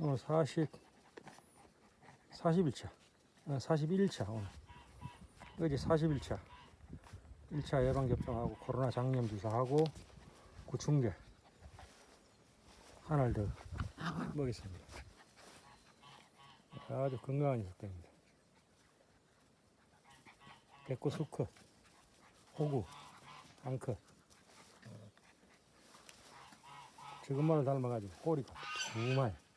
오늘 40, 41차, 어, 41차 오늘. 어제 41차. 1차 예방접종하고 코로나 장염 주사하고 구충제 하나를 더 먹겠습니다. 아주 건강한 녀석입니다. 백구 수컷, 호구, 암컷. 지금만을 닮아가지고 꼬리가 두 마리.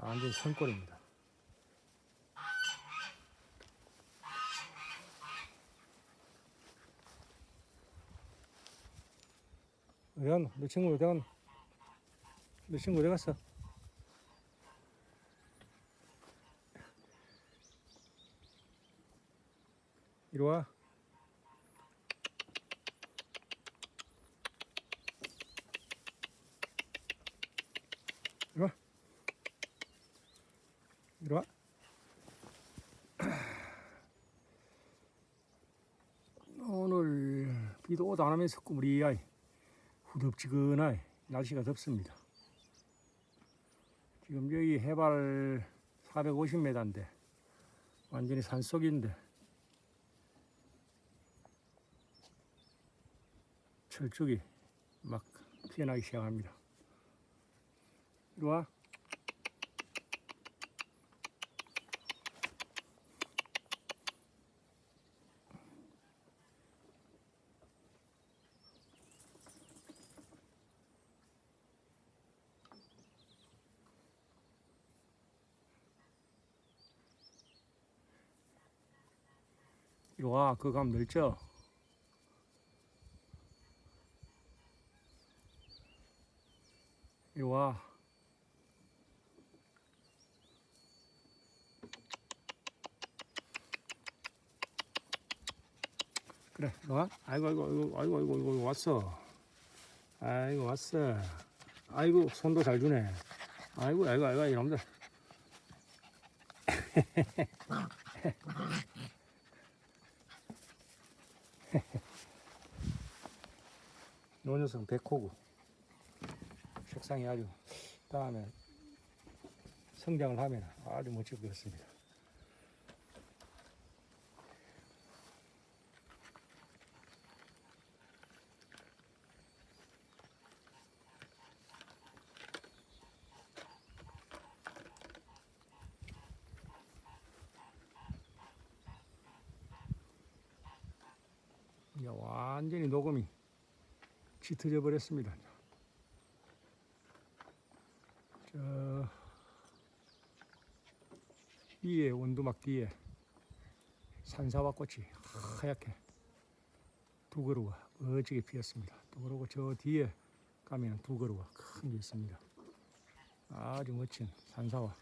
완전 산골입니다. 어디 갔노? 내 친구 갔노? 내 친구 어디 갔어? 이리 와. 이리 와. 이리 와. 오늘 비도 오도 안 하면서 꾸무리 아이 후덥지근하게 날씨가 덥습니다. 지금 여기 해발 450m인데 완전히 산속인데 철쭉이 막 피어나기 시작합니다. 이리 와. 와. 그거 가면 넓죠? 와. 그래, 이리 와. 아이고, 아이고, 아이고, 아이고, 아이고, 아이고, 왔어. 아이고, 왔어. 아이고, 손도 잘 주네. 아이고, 아이고, 아이고, 이놈들. 요 녀석은 백호구. 색상이 아주 다음에 성장을 하면 아주 멋지게 되었습니다. 이제 완전히 녹음이 짙어져 버렸습니다. 저 위에 원두막 뒤에 산사와 꽃이 하얗게 두 그루가 멋지게 피었습니다. 또 그러고 저 뒤에 가면 두 그루가 큰 게 있습니다. 아주 멋진 산사와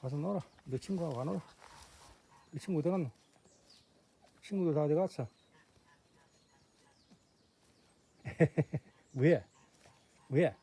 가서 놀아. 내 친구하고 안 놀아. 내 친구 어디 갔노? 친구들 다 어디 갔어? 왜? 왜?